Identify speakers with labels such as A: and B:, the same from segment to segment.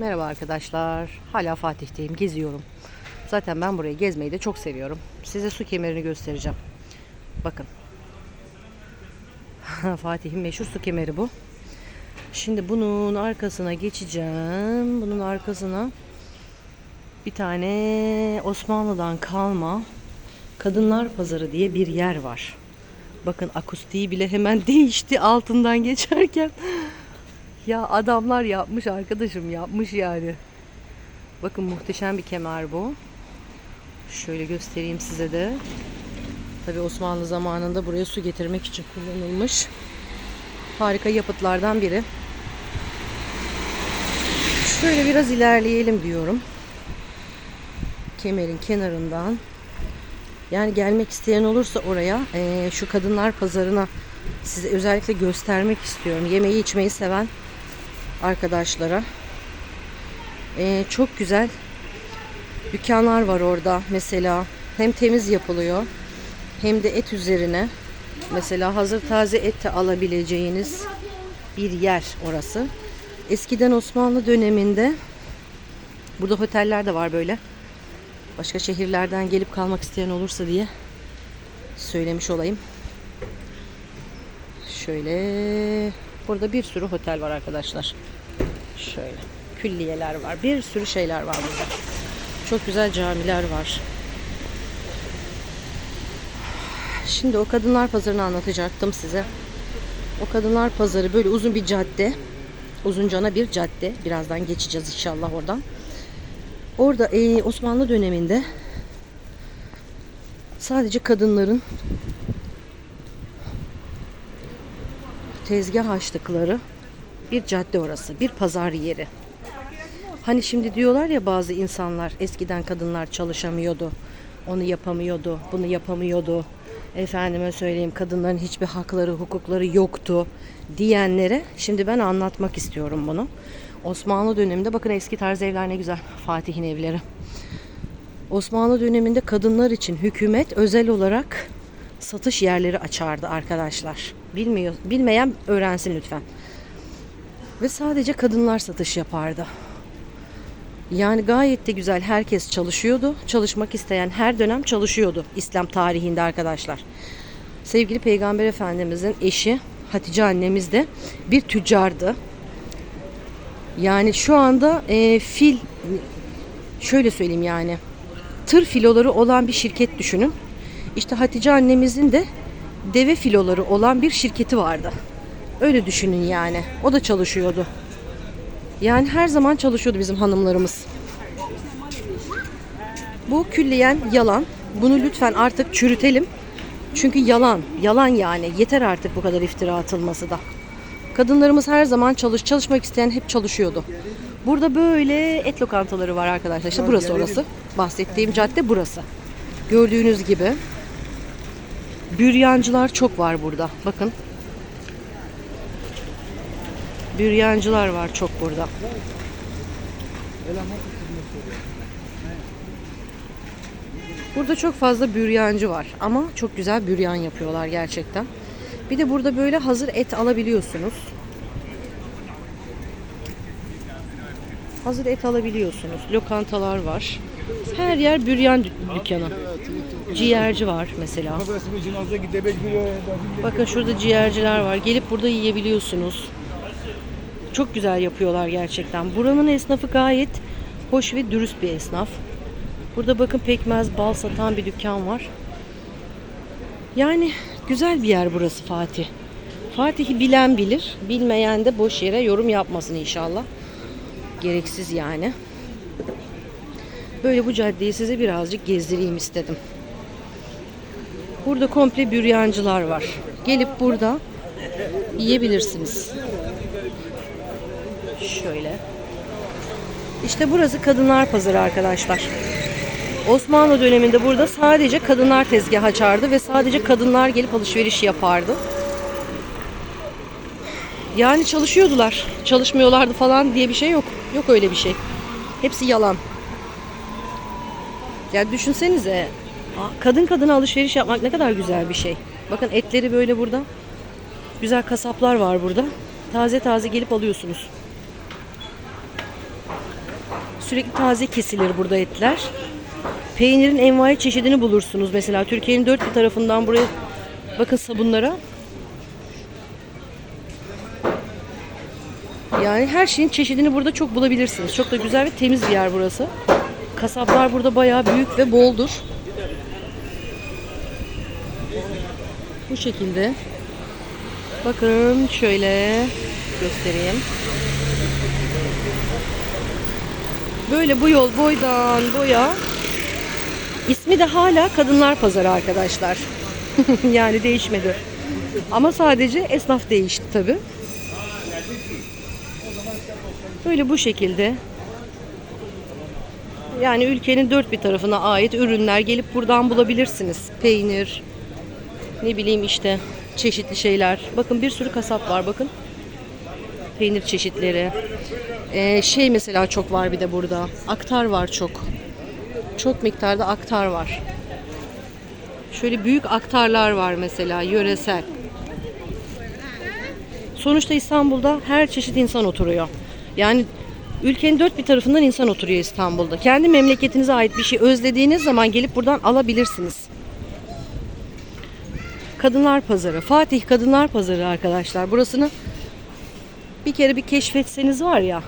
A: Merhaba arkadaşlar. Hala Fatih'teyim. Geziyorum. Zaten ben burayı gezmeyi de çok seviyorum. Size su kemerini göstereceğim. Bakın. Fatih'in meşhur su kemeri bu. Şimdi bunun arkasına geçeceğim. Bunun arkasına bir tane Osmanlı'dan kalma Kadınlar Pazarı diye bir yer var. Bakın akustiği bile hemen değişti altından geçerken. Ya adamlar yapmış arkadaşım yapmış yani. Bakın muhteşem bir kemer bu. Şöyle göstereyim size de. Tabi Osmanlı zamanında buraya su getirmek için kullanılmış. Harika yapıtlardan biri. Şöyle biraz ilerleyelim diyorum. Kemerin kenarından. Yani gelmek isteyen olursa oraya şu kadınlar pazarına size özellikle göstermek istiyorum. Yemeği içmeyi seven arkadaşlara. Ee, çok güzel dükkanlar var orada mesela. Hem temiz yapılıyor hem de et üzerine. Mesela hazır taze et de alabileceğiniz bir yer orası. Eskiden Osmanlı döneminde burada oteller de var böyle. Başka şehirlerden gelip kalmak isteyen olursa diye söylemiş olayım. Şöyle burada bir sürü otel var arkadaşlar. Şöyle külliyeler var. Bir sürü şeyler var burada. Çok güzel camiler var. Şimdi o kadınlar pazarını anlatacaktım size. O kadınlar pazarı böyle uzun bir cadde. Uzuncana bir cadde. Birazdan geçeceğiz inşallah oradan. Orada e, Osmanlı döneminde sadece kadınların tezgah açtıkları bir cadde orası, bir pazar yeri. Hani şimdi diyorlar ya bazı insanlar eskiden kadınlar çalışamıyordu, onu yapamıyordu, bunu yapamıyordu. Efendime söyleyeyim kadınların hiçbir hakları, hukukları yoktu diyenlere şimdi ben anlatmak istiyorum bunu. Osmanlı döneminde bakın eski tarz evler ne güzel. Fatih'in evleri. Osmanlı döneminde kadınlar için hükümet özel olarak satış yerleri açardı arkadaşlar. Bilmiyor, bilmeyen öğrensin lütfen. Ve sadece kadınlar satış yapardı. Yani gayet de güzel herkes çalışıyordu. Çalışmak isteyen her dönem çalışıyordu İslam tarihinde arkadaşlar. Sevgili Peygamber Efendimizin eşi Hatice annemiz de bir tüccardı. Yani şu anda e, fil şöyle söyleyeyim yani tır filoları olan bir şirket düşünün. İşte Hatice annemizin de deve filoları olan bir şirketi vardı. Öyle düşünün yani. O da çalışıyordu. Yani her zaman çalışıyordu bizim hanımlarımız. Bu külliyen yalan. Bunu lütfen artık çürütelim. Çünkü yalan. Yalan yani. Yeter artık bu kadar iftira atılması da. Kadınlarımız her zaman çalış çalışmak isteyen hep çalışıyordu. Burada böyle et lokantaları var arkadaşlar. İşte burası orası. Bahsettiğim cadde burası. Gördüğünüz gibi. Büryancılar çok var burada. Bakın. Büryancılar var çok burada. Burada çok fazla büryancı var ama çok güzel büryan yapıyorlar gerçekten. Bir de burada böyle hazır et alabiliyorsunuz. Hazır et alabiliyorsunuz. Lokantalar var. Her yer büryan dük- dükkanı. Ciğerci var mesela. Bakın şurada ciğerciler var. Gelip burada yiyebiliyorsunuz. Çok güzel yapıyorlar gerçekten. Buranın esnafı gayet hoş ve dürüst bir esnaf. Burada bakın pekmez, bal satan bir dükkan var. Yani güzel bir yer burası Fatih. Fatih'i bilen bilir, bilmeyen de boş yere yorum yapmasın inşallah. Gereksiz yani. Böyle bu caddeyi size birazcık gezdireyim istedim. Burada komple büryancılar var. Gelip burada yiyebilirsiniz. Şöyle. İşte burası kadınlar pazarı arkadaşlar. Osmanlı döneminde burada sadece kadınlar tezgah açardı ve sadece kadınlar gelip alışveriş yapardı. Yani çalışıyordular. Çalışmıyorlardı falan diye bir şey yok. Yok öyle bir şey. Hepsi yalan. Ya düşünsenize. Kadın kadına alışveriş yapmak ne kadar güzel bir şey. Bakın etleri böyle burada. Güzel kasaplar var burada. Taze taze gelip alıyorsunuz. sürekli taze kesilir burada etler. Peynirin envai çeşidini bulursunuz. Mesela Türkiye'nin dört bir tarafından buraya bakın sabunlara. Yani her şeyin çeşidini burada çok bulabilirsiniz. Çok da güzel ve temiz bir yer burası. Kasaplar burada bayağı büyük ve boldur. Bu şekilde. Bakın şöyle göstereyim. Böyle bu yol boydan boya. İsmi de hala Kadınlar Pazarı arkadaşlar. yani değişmedi. Ama sadece esnaf değişti tabi. Böyle bu şekilde. Yani ülkenin dört bir tarafına ait ürünler gelip buradan bulabilirsiniz. Peynir, ne bileyim işte çeşitli şeyler. Bakın bir sürü kasap var bakın. Peynir çeşitleri. Ee, şey mesela çok var bir de burada. Aktar var çok. Çok miktarda aktar var. Şöyle büyük aktarlar var mesela yöresel. Sonuçta İstanbul'da her çeşit insan oturuyor. Yani ülkenin dört bir tarafından insan oturuyor İstanbul'da. Kendi memleketinize ait bir şey özlediğiniz zaman gelip buradan alabilirsiniz. Kadınlar Pazarı. Fatih Kadınlar Pazarı arkadaşlar. Burasını bir kere bir keşfetseniz var ya.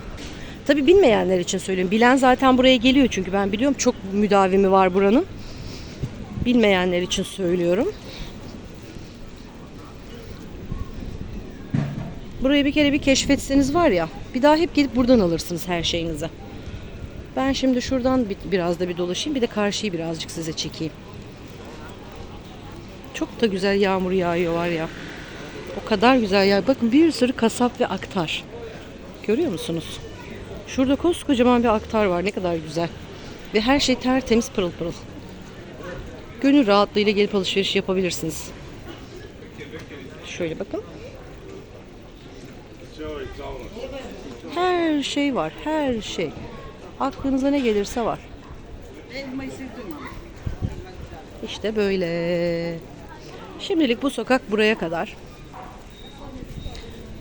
A: Tabi bilmeyenler için söyleyeyim. Bilen zaten buraya geliyor çünkü ben biliyorum çok müdavimi var buranın. Bilmeyenler için söylüyorum. Burayı bir kere bir keşfetseniz var ya. Bir daha hep gelip buradan alırsınız her şeyinizi. Ben şimdi şuradan bir- biraz da bir dolaşayım. Bir de karşıyı birazcık size çekeyim. Çok da güzel yağmur yağıyor var ya. O kadar güzel ya. Bakın bir sürü kasap ve aktar. Görüyor musunuz? Şurada koskocaman bir aktar var. Ne kadar güzel. Ve her şey tertemiz pırıl pırıl. Gönül rahatlığıyla gelip alışveriş yapabilirsiniz. Şöyle bakın. Her şey var. Her şey. Aklınıza ne gelirse var. İşte böyle. Şimdilik bu sokak buraya kadar.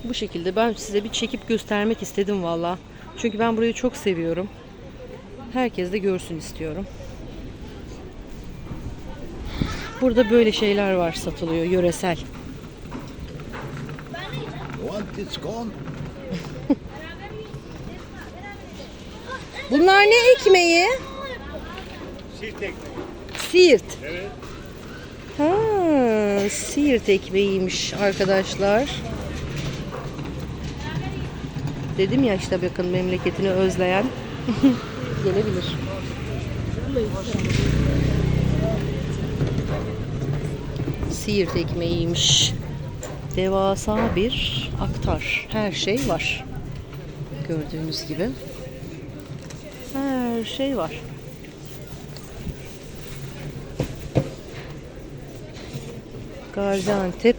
A: Bu şekilde ben size bir çekip göstermek istedim valla. Çünkü ben burayı çok seviyorum. Herkes de görsün istiyorum. Burada böyle şeyler var satılıyor yöresel. Bunlar ne ekmeği?
B: Siirt ekmeği.
A: Siirt.
B: Evet.
A: Siirt ekmeğiymiş arkadaşlar. Dedim ya işte bakın memleketini özleyen gelebilir. Siirt ekmeğiymiş. Devasa bir aktar. Her şey var. Gördüğünüz gibi. Her şey var. Gaziantep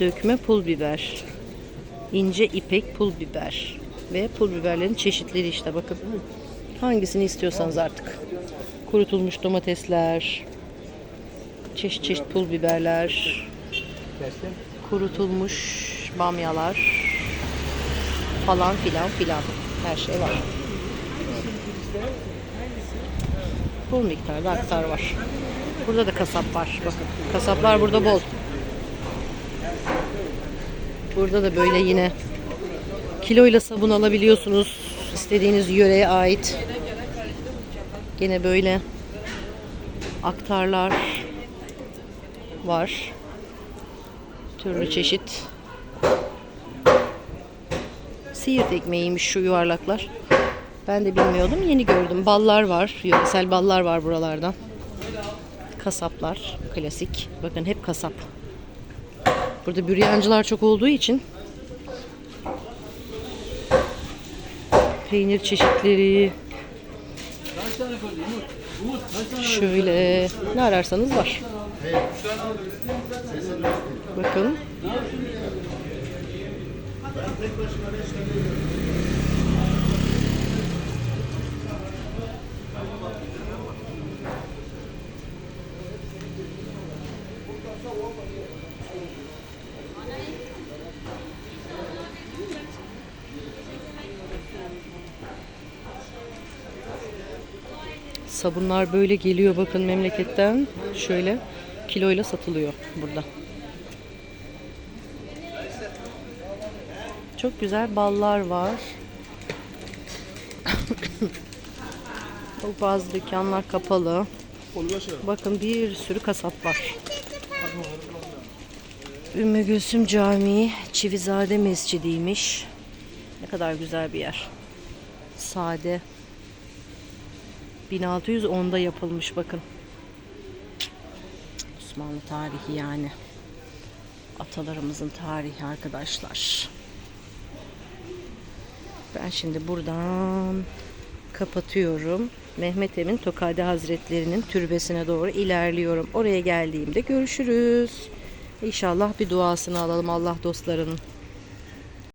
A: dökme pul biber. ince ipek pul biber ve pul biberlerin çeşitleri işte bakın. Hangisini istiyorsanız artık. Kurutulmuş domatesler, çeşit çeşit pul biberler, kurutulmuş bamyalar falan filan filan her şey var. Bol miktarda aktar var. Burada da kasap var. Bakın kasaplar burada bol. Burada da böyle yine kiloyla sabun alabiliyorsunuz. İstediğiniz yöreye ait. Gene böyle aktarlar var. Türlü çeşit. Siirt ekmeğiymiş şu yuvarlaklar. Ben de bilmiyordum. Yeni gördüm. Ballar var. Yöresel ballar var buralardan. Kasaplar. Klasik. Bakın hep kasap. Burada büryancılar çok olduğu için peynir çeşitleri şöyle ne ararsanız var. Bakın. Sabunlar böyle geliyor bakın memleketten. Şöyle kiloyla satılıyor burada. Çok güzel ballar var. Çok bazı dükkanlar kapalı. Bakın bir sürü kasap var. Ümmü Gülsüm Camii Çivizade Mescidiymiş. Ne kadar güzel bir yer. Sade. 1610'da yapılmış bakın. Osmanlı tarihi yani. Atalarımızın tarihi arkadaşlar. Ben şimdi buradan kapatıyorum. Mehmet Emin Tokadi Hazretlerinin türbesine doğru ilerliyorum. Oraya geldiğimde görüşürüz. İnşallah bir duasını alalım Allah dostlarının.